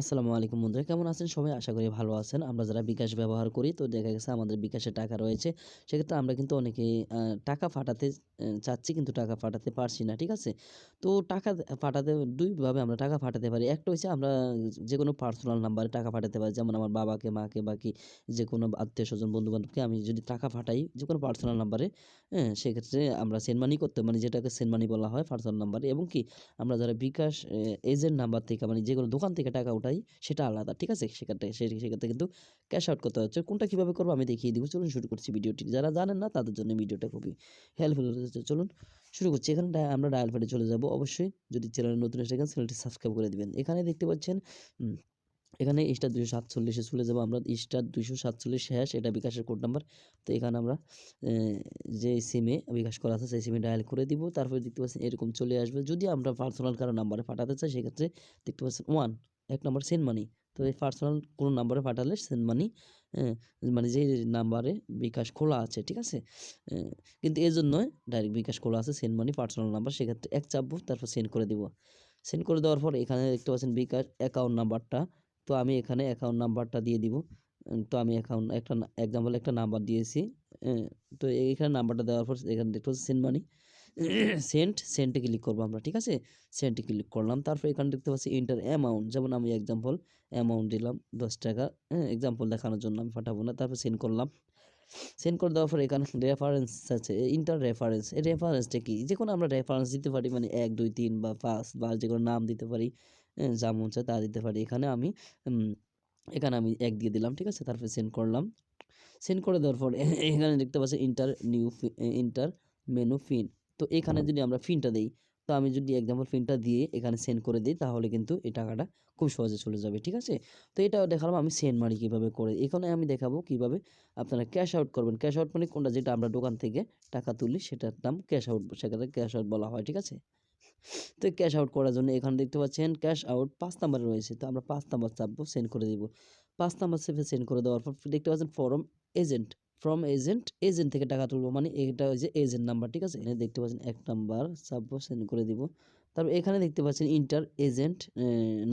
আসসালামু আলাইকুম বন্ধুরা, কেমন আছেন? সবাই আশা করি ভালো আছেন। আমরা যারা বিকাশ ব্যবহার করি, তো দেখা গেছে আমাদের বিকাশে টাকা রয়েছে। সেক্ষেত্রে আমরা কিন্তু অনেকে টাকা ফাটাতে চাচ্ছি কিন্তু টাকা ফাটাতে পারছি না, ঠিক আছে? তো টাকা ফাটাতে, দুইভাবে আমরা টাকা ফাটাতে পারি। একটা হচ্ছে আমরা যে কোনো পার্সোনাল নাম্বারে টাকা ফাটাতে পারি। যেমন আমার বাবাকে, মাকে বাকি যে কোনো আত্মীয় স্বজন বন্ধু বান্ধবকে আমি যদি টাকা ফাটাই যে কোনো পার্সোনাল নাম্বারে হ্যাঁ সেক্ষেত্রে আমরা সেন্ড মানি করতে মানে যেটাকে সেন্ড মানি বলা হয় পার্সোনাল নাম্বারে এবং কি, আমরা যারা বিকাশ এজেন্ট নাম্বার থেকে মানে যে কোনো দোকান থেকে টাকা উঠাই সেটা আলাদা, ঠিক আছে? সেক্ষেত্রে সে- সেক্ষেত্রে কিন্তু ক্যাশ আউট করতে হচ্ছে। কোনটা কীভাবে করব আমি দেখিয়ে দিব। চলুন শুরু করছি ভিডিওটি। যারা জানেন না তাদের জন্য ভিডিওটা খুবই হেল্পফুল হচ্ছে। চলুন শুরু করছি। এখানে আমরা ডায়াল প্যাডে চলে যাব। অবশ্যই যদি চ্যানেলে নতুন এসে চ্যানেলটি সাবস্ক্রাইব করে দিবেন। এখানে দেখতে পাচ্ছেন এখানে স্টার দুশো সাতচল্লিশে চলে যাব আমরা। স্টার দুশো সাতচল্লিশ হ্যাশ এটা বিকাশের কোড নাম্বার তো এখানে আমরা যে সিমে বিকাশ করা আছে, সেই সিমে ডায়াল করে দিব। তারপরে দেখতে পাচ্ছেন এরকম চলে আসবে। যদি আমরা পার্সোনাল কারও নাম্বারে পাঠাতে চাই, সেক্ষেত্রে দেখতে পাচ্ছেন ওয়ান এক নম্বর সেন্ড মানি তো এই পার্সোনাল কোনো নাম্বারে পাঠালে সেন্ড মানি মানে যে নাম্বারে বিকাশ খোলা আছে ঠিক আছে? কিন্তু এই জন্য ডাইরেক্ট বিকাশ খোলা আছে সেন্ড মানি পার্সোনাল নাম্বার সেক্ষেত্রে এক চাপবো তারপর সেন্ড করে দিব। সেন্ড করে দেওয়ার পর এখানে দেখতে পাচ্ছেন বিকাশ অ্যাকাউন্ট নাম্বারটা তো আমি এখানে অ্যাকাউন্ট নাম্বারটা দিয়ে দিব। তো আমি অ্যাকাউন্ট একটা এক্সাম্পল একটা নাম্বার দিয়েছি আহ, তো এইখানে নাম্বারটা দেওয়ার পর এখানে দেখতে পাচ্ছি সেন্ড মানি সেন্ট সেন্টে ক্লিক করব আমরা ঠিক আছে? সেন্টে ক্লিক করলাম তারপর এখানে দেখতে পাচ্ছি ইন্টার অ্যামাউন্ট যেমন আমি এক্সাম্পল অ্যামাউন্ট দিলাম দশ টাকা হ্যাঁ এক্সাম্পল দেখানোর জন্য আমি পাঠাবো না তারপর সেন্ড করলাম। সেন্ড করে দেওয়ার পর এখানে রেফারেন্স আছে ইন্টার রেফারেন্স এই রেফারেন্সটা কি? যে কোনো আমরা রেফারেন্স দিতে পারি মানে এক দুই তিন বা পাঁচ বা যে কোনো নাম দিতে পারি হ্যাঁ, যা মন চায় তা দিতে পারি। এখানে আমি এখানে আমি এক দিয়ে দিলাম ঠিক আছে? তারপরে সেন্ড করলাম। সেন্ড করে দেওয়ার পর এখানে দেখতে পাচ্ছি enter new enter menu PIN তো এখানে যদি আমরা ফিনটা দিই, তো আমি যদি এক্সাম্পল ফিনটা দিয়ে এখানে সেন্ড করে দিই, তাহলে কিন্তু এই টাকাটা খুব সহজে চলে যাবে, ঠিক আছে? তো এটাও দেখালাম আমি সেন্ড মারি কীভাবে করে, এখানে আমি দেখাবো কীভাবে আপনারা ক্যাশ আউট করবেন। ক্যাশ আউট মানে কোনটা? যেটা আমরা দোকান থেকে টাকা তুলি, সেটার নাম ক্যাশ আউট সেখানে ক্যাশ আউট বলা হয়, ঠিক আছে? তো ক্যাশ আউট করার জন্য এখানে দেখতে পাচ্ছেন ক্যাশ আউট পাঁচ নাম্বার রয়েছে, তো আমরা পাঁচ নাম্বার চাপবো সেন্ড করে দিব। পাঁচ নাম্বার সেভে সেন্ড করে দেওয়ার পর দেখতে পাচ্ছেন from agent from agent agent থেকে টাকা তুলবো। মানে এটা হচ্ছে এজেন্ট নাম্বার ঠিক আছে? এখানে দেখতে পাচ্ছেন এক নাম্বার চাপবো সেন্ড করে দিব। তারপর এখানে দেখতে পাচ্ছেন ইন্টার এজেন্ট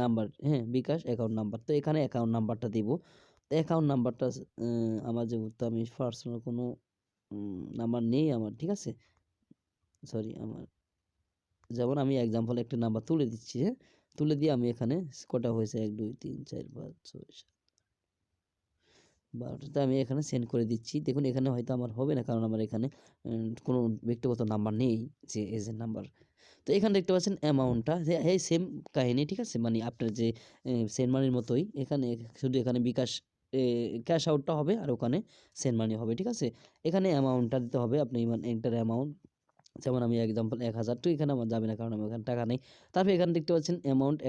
নাম্বার হ্যাঁ বিকাশ অ্যাকাউন্ট নাম্বার তো এখানে অ্যাকাউন্ট নাম্বারটা দিব। তো অ্যাকাউন্ট নাম্বারটা আমার যেহেতু আমি পার্সোনাল কোনো নাম্বার নেই আমার, ঠিক আছে? সরি আমার, যেমন আমি এক্সাম্পল একটা নাম্বার তুলে দিচ্ছি হ্যাঁ? তুলে দিয়ে আমি এখানে, কটা হয়েছে? এক, দুই, তিন, চার, পাঁচ, ছয়, সাত বারোটাতে আমি এখানে সেন্ড করে দিচ্ছি। দেখুন, এখানে হয়তো আমার হবে না, কারণ আমার এখানে কোনো ব্যক্তিগত নাম্বার নেই যে এজেন্ট নাম্বার তো এখানে দেখতে পাচ্ছেন অ্যামাউন্টটা এই সেম কাহিনী, ঠিক আছে? মানে আপনার যে সেন্ড মানির মতোই এখানে, শুধু এখানে বিকাশ ক্যাশ আউটটা হবে আর ওখানে সেন্ড মানি হবে, ঠিক আছে? এখানে অ্যামাউন্টটা দিতে হবে, আপনি এন্টার অ্যামাউন্ট যেমন আমি এক্সাম্পল এক হাজার, তো এখানে আমার যাবে না, কারণ আমার এখানে টাকা নেই। তারপরে এখানে দেখতে পাচ্ছেন অ্যামাউন্ট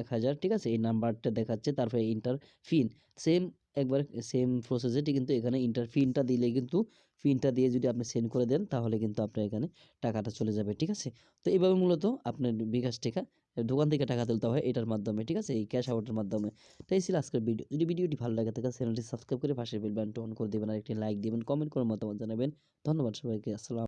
এক হাজার, ঠিক আছে? এই নাম্বারটা দেখাচ্ছে, তারপরে ইন্টার ফিন সেম একবার সেম প্রসেসেটি কিন্তু এখানে ইন্টার ফিনটা দিলে কিন্তু ফিনটা দিয়ে যদি আপনি সেন্ড করে দেন, তাহলে কিন্তু আপনার এখানে টাকাটা চলে যাবে, ঠিক আছে? তো এইভাবে মূলত আপনার বিকাশ টাকা দোকান থেকে টাকা তুলতে হয় এটার মাধ্যমে, ঠিক আছে? এই ক্যাশ আউটের মাধ্যমে। তো এই ছিল আজকের ভিডিও যদি ভিডিওটি ভালো লাগে থাকে চ্যানেলটি সাবস্ক্রাইব করে পাশে বেল বাটনটি অন করে দেবেন। আর একটি লাইক দিবেন কমেন্ট করে মতামত জানাবেন। ধন্যবাদ সবাইকে। আসসালাম